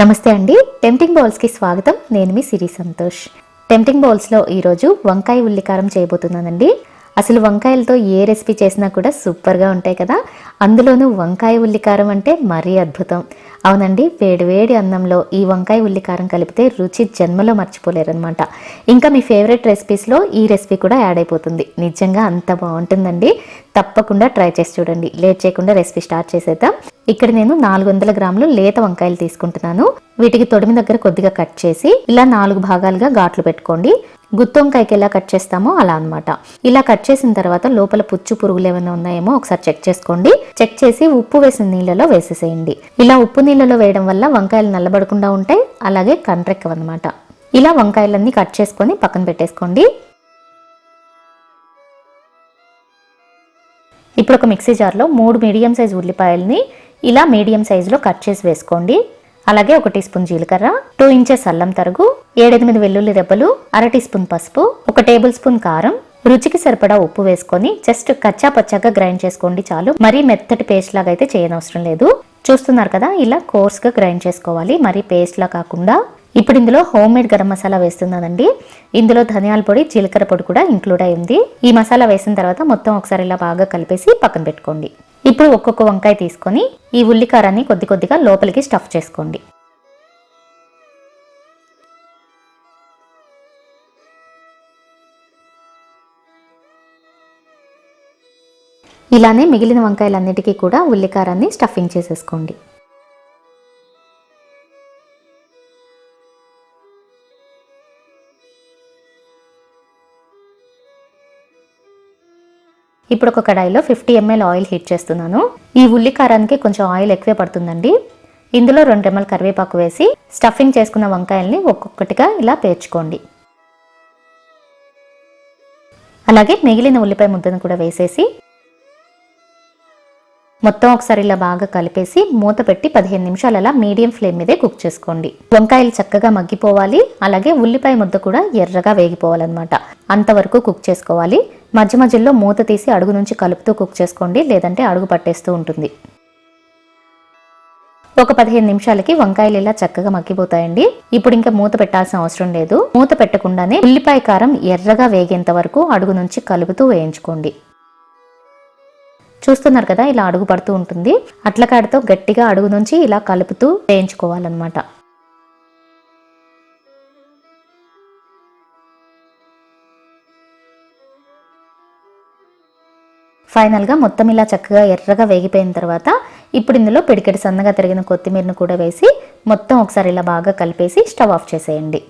నమస్తే అండి. టెంప్టింగ్ బౌల్స్కి స్వాగతం. నేను మీ సిరి సంతోష్. టెంప్టింగ్ బౌల్స్లో ఈరోజు వంకాయ ఉల్లికారం చేయబోతున్నానండి. అసలు వంకాయలతో ఏ రెసిపీ చేసినా కూడా సూపర్గా ఉంటాయి కదా. అందులోనూ వంకాయ ఉల్లికారం అంటే మరీ అద్భుతం. అవునండి వేడివేడి అన్నంలో ఈ వంకాయ ఉల్లికారం కలిపితే రుచి జన్మలో మర్చిపోలేరనమాట ఇంకా మీ ఫేవరెట్ రెసిపీస్లో ఈ రెసిపీ కూడా యాడ్ అయిపోతుంది. నిజంగా అంత బాగుంటుందండి. తప్పకుండా ట్రై చేసి చూడండి. లేట్ చేయకుండా రెసిపీ స్టార్ట్ చేసేద్దాం. ఇక్కడ నేను నాలుగు వందల గ్రాములు లేత వంకాయలు తీసుకుంటున్నాను. వీటికి తొడిమి దగ్గర కొద్దిగా కట్ చేసి ఇలా నాలుగు భాగాలుగా ఘాట్లు పెట్టుకోండి. గుత్తి వంకాయకి ఎలా కట్ చేస్తామో అలా అనమాట ఇలా కట్ చేసిన తర్వాత లోపల పుచ్చు పురుగులు ఏమైనా ఉన్నాయేమో ఒకసారి చెక్ చేసుకోండి. చెక్ చేసి ఉప్పు వేసిన నీళ్ళలో వేసేసేయండి. ఇలా ఉప్పు నీళ్ళలో వేయడం వల్ల వంకాయలు నల్లబడకుండా ఉంటాయి అలాగే కంట్రెక్కవన్నమాట ఇలా వంకాయలన్నీ కట్ చేసుకొని పక్కన పెట్టేసుకోండి. ఇప్పుడు ఒక మిక్సీ జార్లో మూడు మీడియం సైజ్ ఉల్లిపాయల్ని ఇలా మీడియం సైజులో కట్ చేసి వేసుకోండి. అలాగే ఒక టీ స్పూన్ జీలకర్ర టూ ఇంచెస్ అల్లం తరుగు ఏడెనిమిది వెల్లుల్లి రెబ్బలు అర టీ స్పూన్ పసుపు ఒక టేబుల్ స్పూన్ కారం. రుచికి సరిపడా ఉప్పు వేసుకొని జస్ట్ కచ్చా పచ్చగా గ్రైండ్ చేసుకోండి చాలు. మరీ మెత్తటి పేస్ట్ లాగా అయితే చేయనవసరం లేదు. చూస్తున్నారు కదా ఇలా కోర్స్గా గ్రైండ్ చేసుకోవాలి. మరీ పేస్ట్ లా కాకుండా ఇప్పుడు ఇందులో హోమ్ మేడ్ గరం మసాలా వేస్తున్నానండి. ఇందులో ధనియాల పొడి జీలకర్ర పొడి కూడా ఇంక్లూడ్ అయి ఉంది. ఈ మసాలా వేసిన తర్వాత మొత్తం ఒకసారి ఇలా బాగా కలిపేసి పక్కన పెట్టుకోండి. ఇప్పుడు ఒక్కొక్క వంకాయ తీసుకొని ఈ ఉల్లికారాన్ని కొద్ది కొద్దిగా లోపలికి స్టఫ్ చేసుకోండి. ఇలానే మిగిలిన వంకాయలన్నిటికీ కూడా ఉల్లికారాన్ని స్టఫింగ్ చేసేసుకోండి. ఇప్పుడు ఒక కడాయిలో ఫిఫ్టీ ఎంఎల్ ఆయిల్ హీట్ చేస్తున్నాను. ఈ ఉల్లి కారానికి కొంచెం ఆయిల్ ఎక్కువే పడుతుందండి. ఇందులో రెండు ఎంఎల్ కరివేపాకు వేసి స్టఫింగ్ చేసుకున్న వంకాయల్ని ఒక్కొక్కటిగా ఇలా పేర్చుకోండి. అలాగే మిగిలిన ఉల్లిపాయ ముద్దను కూడా వేసేసి మొత్తం ఒకసారి ఇలా బాగా కలిపేసి మూత పెట్టి పదిహేను నిమిషాలు అలా మీడియం ఫ్లేమ్ మీదే కుక్ చేసుకోండి. వంకాయలు చక్కగా మగ్గిపోవాలి. అలాగే ఉల్లిపాయ ముద్ద కూడా ఎర్రగా వేగిపోవాలన్నమాట. అంతవరకు కుక్ చేసుకోవాలి. మధ్య మధ్యలో మూత తీసి అడుగు నుంచి కలుపుతూ కుక్ చేసుకోండి లేదంటే అడుగు పట్టేస్తూ ఉంటుంది. ఒక పదిహేను నిమిషాలకి వంకాయలు ఇలా చక్కగా మగ్గిపోతాయండి. ఇప్పుడు ఇంకా మూత పెట్టాల్సిన అవసరం లేదు. మూత పెట్టకుండానే ఉల్లిపాయ కారం ఎర్రగా వేగేంత వరకు అడుగు నుంచి కలుపుతూ వేయించుకోండి. చూస్తున్నారు కదా ఇలా అడుగు పడుతూ ఉంటుంది. అట్లకాడతో గట్టిగా అడుగు నుంచి ఇలా కలుపుతూ వేయించుకోవాలన్నమాట. ఫైనల్గా మొత్తం ఇలా చక్కగా ఎర్రగా వేగిపోయిన తర్వాత ఇప్పుడు ఇందులో పిడికెడు సన్నగా తరిగిన కొత్తిమీరను కూడా వేసి మొత్తం ఒకసారి ఇలా బాగా కలిపేసి స్టవ్ ఆఫ్ చేసేయండి.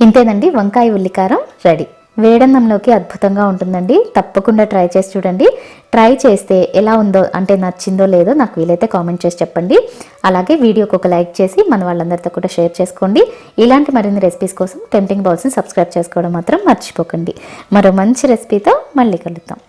ఇంతేనండి వంకాయ ఉల్లికారం రెడీ. వేడన్నంలోకి అద్భుతంగా ఉంటుందండి. తప్పకుండా ట్రై చేసి చూడండి. ట్రై చేస్తే ఎలా ఉందో అంటే నచ్చిందో లేదో నాకు వీలైతే కామెంట్ చేసి చెప్పండి. అలాగే వీడియోకి ఒక లైక్ చేసి మన వాళ్ళందరితో కూడా షేర్ చేసుకోండి. ఇలాంటి మరిన్ని రెసిపీస్ కోసం టెంప్టింగ్ బౌల్స్ని సబ్స్క్రైబ్ చేసుకోవడం మాత్రం మర్చిపోకండి. మరో మంచి రెసిపీతో మళ్ళీ కలుద్దాం.